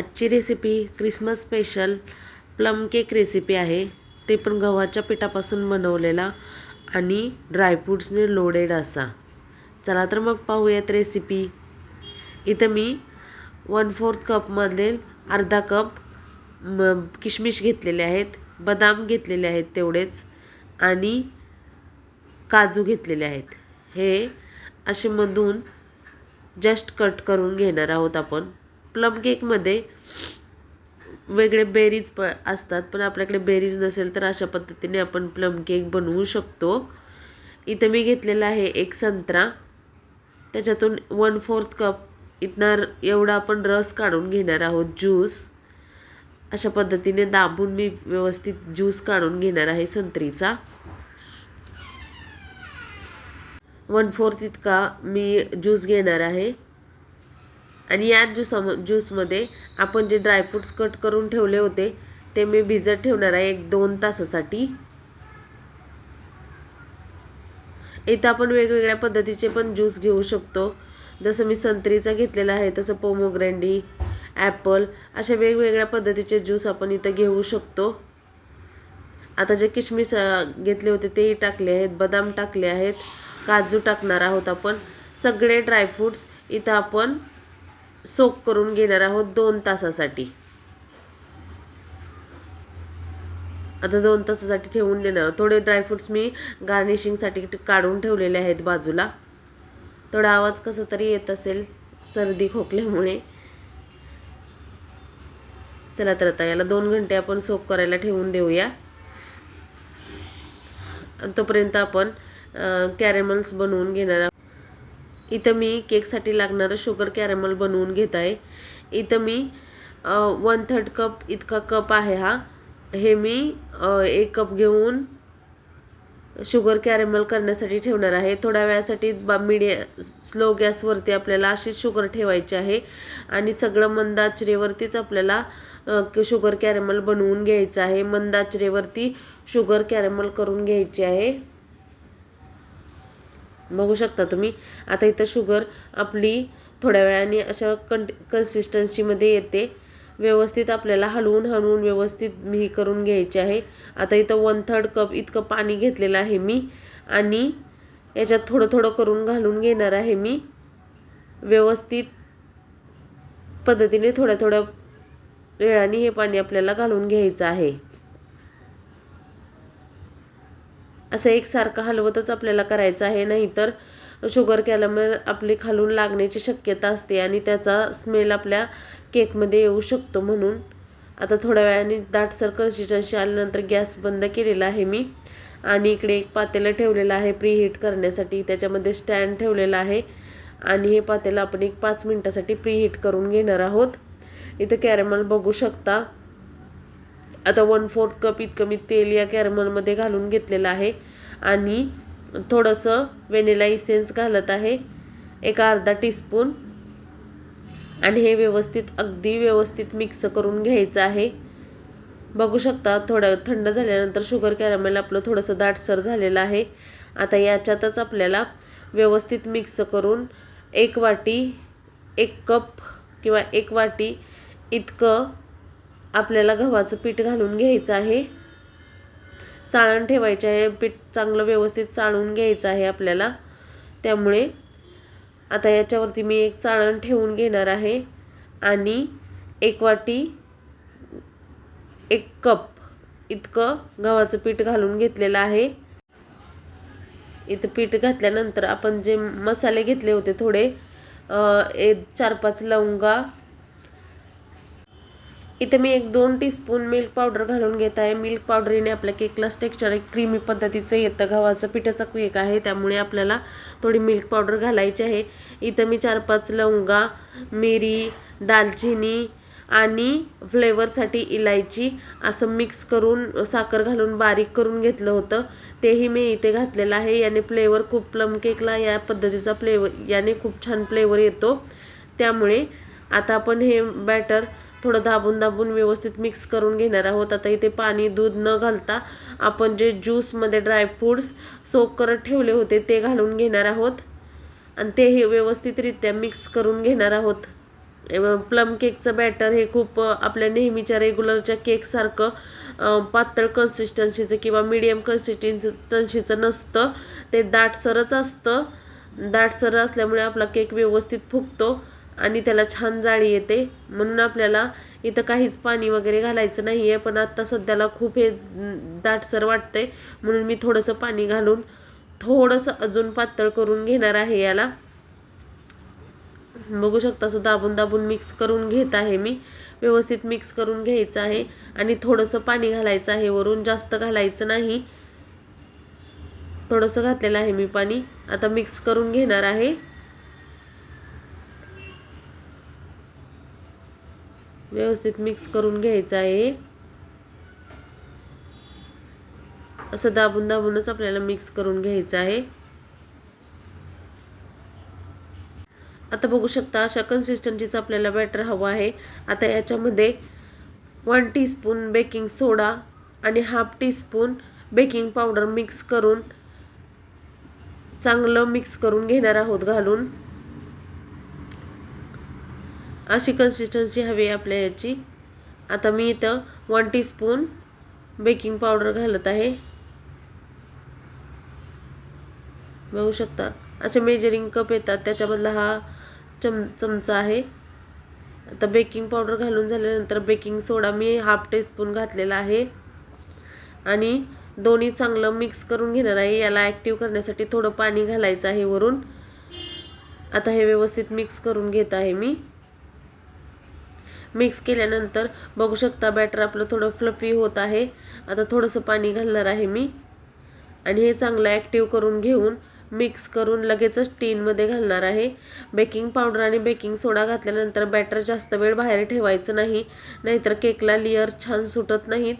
आजची recipe Christmas special plum cake recipe आहे. ते पण गव्हाच्या पिठापासून बनवलेला आणि ड्रायफ्रूट्सने लोडेड असा. चला तर मग पाहूयात रेसिपी इथं मी वन फोर्थ कपमधले अर्धा कप म किशमिश घेतलेले आहेत बदाम घेतलेले आहेत तेवढेच आणि काजू घेतलेले आहेत. हे असे मधून जस्ट कट करून घेणार आहोत आपण. प्लम केकमध्ये वेगळे बेरीज प असतात पण आपल्याकडे बेरीज नसेल तर अशा पद्धतीने आपण प्लम केक बनवू शकतो. इथं मी घेतलेला आहे एक संत्रा. त्याच्यातून वन फोर्थ कप इथनं र- एवढा आपण रस काढून घेणार आहोत ज्यूस अशा पद्धतीने दाबून मी व्यवस्थित ज्यूस काढून घेणार आहे संत्रीचा. वन फोर्थ इतका मी ज्यूस घेणार आहे. आणि या ज्यूसा ज्यूसमध्ये आपण जे ड्रायफ्रूट्स कट करून ठेवले होते ते मी भिजत ठेवणार आहे एक दोन तासासाठी. इथं आपण वेगवेगळ्या पद्धतीचे पण ज्यूस घेऊ शकतो. जसं मी संत्रीचा घेतलेला आहे तसं पोमोग्रँडी ॲपल अशा वेगवेगळ्या पद्धतीचे ज्यूस आपण इथं घेऊ शकतो. आता जे किशमिस घेतले होते तेही टाकले आहेत बदाम टाकले आहेत काजू टाकणार आहोत आपण. सगळे ड्रायफ्रूट्स इथं आपण सोक करून घेणार आहोत दोन तासासाठी. आता दोन तासासाठी ठेवून देणार आहोत. थोडे ड्रायफ्रुट्स मी गार्निशिंगसाठी काढून ठेवलेले आहेत बाजूला. थोडा आवाज कसा तरी येत असेल सर्दी खोकल्यामुळे. चला तर आता याला दोन घंटे आपण सोप करायला ठेवून देऊया. तोपर्यंत आपण कॅरेमल्स बनवून घेणार आहोत इथं मी केकसाठी लागणारं शुगर कॅरेमल बनवून घेत आहे इथं मी वन थर्ड कप इतका कप आहे हा. हे मी एक कप घेऊन शुगर कॅरेमल करण्यासाठी ठेवणार आहे. थोड्या वेळासाठी बा मिडिया स्लो गॅसवरती आपल्याला अशीच शुगर ठेवायची आहे. आणि सगळं मंद आचरेवरतीच आपल्याला शुगर कॅरेमल बनवून घ्यायचं आहे. मंद आचरेवरती शुगर कॅरेमल करून घ्यायची आहे. बघू शकता तुम्ही. आता इथं शुगर आपली थोड्या वेळाने अशा कं कन्सिस्टन्सीमध्ये येते. व्यवस्थित आपल्याला हलवून हलवून व्यवस्थित मी करून घ्यायची आहे. आता इथं वन थर्ड कप इतकं पाणी घेतलेलं आहे मी. आणि याच्यात थोडं थोडं करून घालून घेणार आहे मी. व्यवस्थित पद्धतीने थोड्या थोड्या वेळाने हे पाणी आपल्याला घालून घ्यायचं आहे. असं एकसारखं हलवतच आपल्याला करायचं आहे. नाहीतर शुगर केल्यामुळे आपली खालून लागण्याची शक्यता असते आणि त्याचा स्मेल आपल्या केकमध्ये येऊ शकतो म्हणून. आता थोड्या वेळाने दाटसर कन्सिस्टन्सी आल्यानंतर गॅस बंद केलेला आहे मी आणि इकडे एक पातेलं ठेवलेलं आहे प्रीहीट करण्यासाठी. त्याच्यामध्ये स्टँड ठेवलेला आहे आणि हे पातेलं आपण एक पाच मिनटासाठी प्रीहीट करून घेणार आहोत. इथं कॅरेमल बघू शकता. आता वन फोर्थ कप इतकं मी तेल या कॅरमलमध्ये घालून घेतलेलं आहे. आणि थोडंसं वेनेला इसेन्स घालत आहे. एक अर्धा टीस्पून आणि हे व्यवस्थित अगदी व्यवस्थित मिक्स करून घ्यायचं आहे. बघू शकता थोडं थंड झाल्यानंतर शुगर कॅरमेल आपलं थोडंसं दाटसर झालेलं आहे. आता याच्यातच आपल्याला व्यवस्थित मिक्स करून एक वाटी एक कप किंवा एक वाटी इतकं आपल्याला गव्हाचं पीठ घालून घ्यायचं आहे. चाळण ठेवायचे आहे. पीठ चांगलं व्यवस्थित चाळून घ्यायचं आहे आपल्याला. त्यामुळे आता याच्यावरती मी एक चाळण ठेवून घेणार आहे. आणि एक वाटी एक कप इतकं गव्हाचं पीठ घालून घेतलेलं आहे. इथं पीठ घातल्यानंतर आपण जे मसाले घेतले होते थोडे एक चार पाच लवंगा इथं मी एक दोन टीस्पून मिल्क पावडर घालून घेत आहे. मिल्क पावडरीने आपल्या केकला टेक्स्चर एक क्रीमी पद्धतीचं येतं. गव्हाचं पिठाचा केक आहे. त्यामुळे आपल्याला थोडी मिल्क पावडर घालायची आहे. इथं मी चार पाच लवंगा मिरी दालचिनी आणि फ्लेवरसाठी इलायची असं मिक्स करून साखर घालून बारीक करून घेतलं होतं. तेही मी इथे घातलेलं आहे. याने फ्लेवर खूप प्लम केकला या पद्धतीचा फ्लेवर याने खूप छान फ्लेवर येतो. त्यामुळे आता आपण हे बॅटर थोडं दाबून दाबून व्यवस्थित मिक्स करून घेणार आहोत. आता इथे पाणी दूध न घालता आपण जे ज्यूसमध्ये ड्रायफ्रूट्स सोक करत ठेवले होते ते घालून घेणार आहोत. आणि तेही व्यवस्थितरित्या मिक्स करून घेणार आहोत. प्लम केकचं बॅटर हे खूप आपल्या नेहमीच्या रेग्युलरच्या केकसारखं पातळ कन्सिस्टन्सीचं किंवा मीडियम कन्सिस्टन्सीचं नसतं. ते दाटसरच असतं. दाटसर असल्यामुळे आपला केक व्यवस्थित फुगतो. आणि त्याला छान जाळी येते. म्हणून आपल्याला इथं काहीच पाणी वगैरे घालायचं नाही आहे पण आत्ता सध्याला खूप हे दाटसर वाटतंय. म्हणून मी थोडंसं पाणी घालून थोडंसं अजून पातळ करून घेणार आहे याला. बघू शकता असं दाबून दाबून मिक्स करून घेत आहे मी. व्यवस्थित मिक्स करून घ्यायचं आहे आणि थोडंसं पाणी घालायचं आहे वरून जास्त घालायचं नाही. थोडंसं घातलेलं आहे मी पाणी. आता मिक्स करून घेणार आहे. व्यवस्थित मिक्स करून घ्यायचं आहे. असं दाबून दाबूनच आपल्याला मिक्स करून घ्यायचं आहे. आता बघू शकता अशा कन्सिस्टन्सीचं आपल्याला बॅटर हवं आहे. आता याच्यामध्ये वन टीस्पून बेकिंग सोडा आणि half teaspoon baking powder mix करून चांगलं मिक्स करून घेणार आहोत घालून. अशी कन्सिस्टन्सी हवी आहे आपल्या याची. आता मी इथं वन टीस्पून बेकिंग पावडर घालत आहे. बघू शकता असे मेजरिंग कप येतात त्याच्यामधला हा चम चमचा आहे. आता बेकिंग पावडर घालून झाल्यानंतर बेकिंग सोडा मी हाफ टीस्पून घातलेला आहे. आणि दोन्ही चांगलं मिक्स करून घेणार आहे. याला ॲक्टिव्ह करण्यासाठी थोडं पाणी घालायचं आहे वरून. आता हे व्यवस्थित मिक्स करून घेत आहे मी. मिक्स केल्यानंतर बघू शकता बॅटर आपलं थोडं फ्लफी होत आहे. आता थोडंसं पाणी घालणार आहे मी. आणि हे चांगलं ॲक्टिव्ह करून घेऊन मिक्स करून लगेचच टीनमध्ये घालणार आहे. बेकिंग पावडर आणि बेकिंग सोडा घातल्यानंतर बॅटर जास्त वेळ बाहेर ठेवायचं नाही. नाहीतर केकला लेअर छान सुटत नाहीत.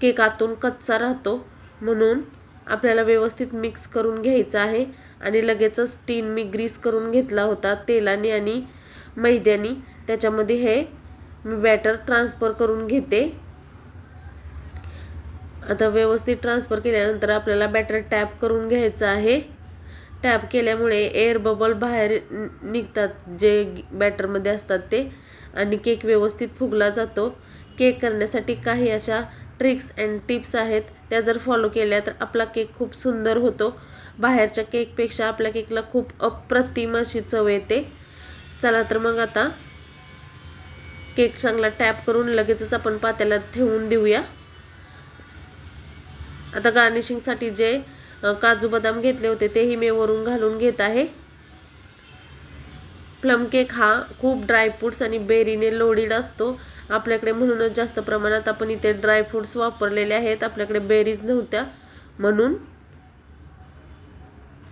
केक आतून कच्चा राहतो. म्हणून आपल्याला व्यवस्थित मिक्स करून घ्यायचं आहे. आणि लगेचच टीन मी ग्रीस करून घेतला होता तेलाने आणि मैद्याने. त्याच्यामध्ये हे मी बॅटर ट्रान्सफर करून घेते. आता व्यवस्थित ट्रान्सफर केल्यानंतर आपल्याला बॅटर टॅप करून घ्यायचं आहे. टॅप केल्यामुळे एअर बबल बाहेर निघतात जे बॅटरमध्ये असतात ते. आणि केक व्यवस्थित फुगला जातो. केक करण्यासाठी काही अशा ट्रिक्स अँड टिप्स आहेत. त्या जर फॉलो केल्या तर आपला केक खूप सुंदर होतो. बाहेरच्या केकपेक्षा आपल्या केकला खूप अप्रतिम अशी चव येते. चला तर मग आता केक चांगला टॅप करून लगेचच आपण पात्याला ठेवून देऊया. आता गार्निशिंगसाठी जे काजू बदाम घेतले होते तेही मी वरून घालून घेत आहे. प्लम केक हा खूप ड्रायफ्रूट्स आणि बेरीने लोडीड असतो. आपल्याकडे म्हणूनच जास्त प्रमाणात आपण इथे ड्रायफ्रूट्स वापरलेले आहेत. आपल्याकडे बेरीज नव्हत्या म्हणून.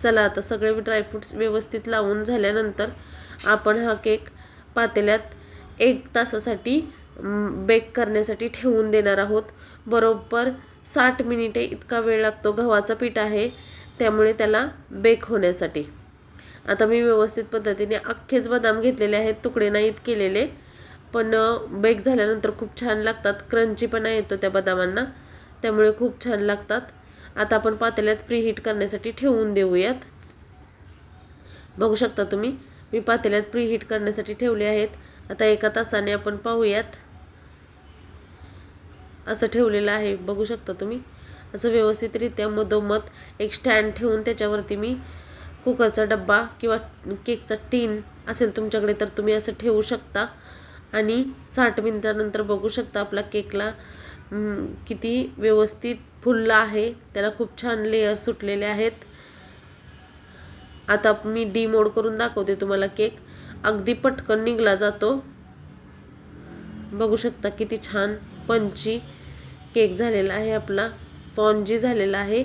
चला आता सगळे ड्रायफ्रूट्स व्यवस्थित लावून झाल्यानंतर आपण हा केक पातेल्यात एक तासासाठी बेक करण्यासाठी ठेवून देणार आहोत. बरोबर साठ मिनिटे इतका वेळ लागतो गव्हाचं पीठ आहे त्यामुळे त्याला बेक होण्यासाठी. आता मी व्यवस्थित पद्धतीने अख्खेच बदाम घेतलेले आहेत तुकडे नाहीत केलेले. पण बेक झाल्यानंतर खूप छान लागतात. क्रंचीपणा येतो त्या बदामांना त्यामुळे खूप छान लागतात. आता आपण पातेल्यात फ्री हीट करण्यासाठी ठेवून देऊयात. बघू शकता तुम्ही मी पातेल्यात प्री हीट करण्यासाठी ठेवले आहेत. आता एका तासाने आपण पाहूयात. असं ठेवलेलं आहे. बघू शकता तुम्ही. असं व्यवस्थितरित्या मधोमध एक स्टँड ठेवून त्याच्यावरती मी कुकरचा डब्बा किंवा केकचा टीन असेल तुमच्याकडे तर तुम्ही असं ठेवू शकता. आणि साठ मिनिटानंतर बघू शकता आपला केकला किती व्यवस्थित फुलला आहे. त्याला खूप छान लेअर सुटलेले आहेत. आता मी डीमोड करून दाखवते तुम्हाला केक. अगदी पटकन निघला जातो. बघू शकता किती छान पंची केक झालेला आहे आपला. पॉन्जी झालेला आहे.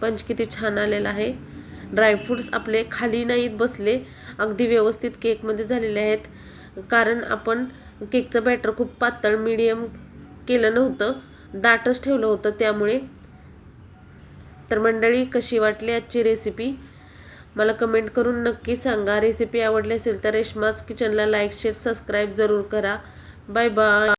पंच किती छान आलेला आहे. ड्रायफ्रूट्स आपले खाली नाहीत बसले. अगदी व्यवस्थित केकमध्ये झालेले आहेत. कारण आपण केकचं बॅटर खूप पातळ मीडियम केलं नव्हतं. दाटच ठेवलं होतं त्यामुळे. तर मंडळी कशी वाटली आजची रेसिपी मला कमेंट करून नक्की सांगा. रेसिपी आवडली असेल तर रेशमाज किचनला लाईक शेअर सबस्क्राईब जरूर करा. Bye bye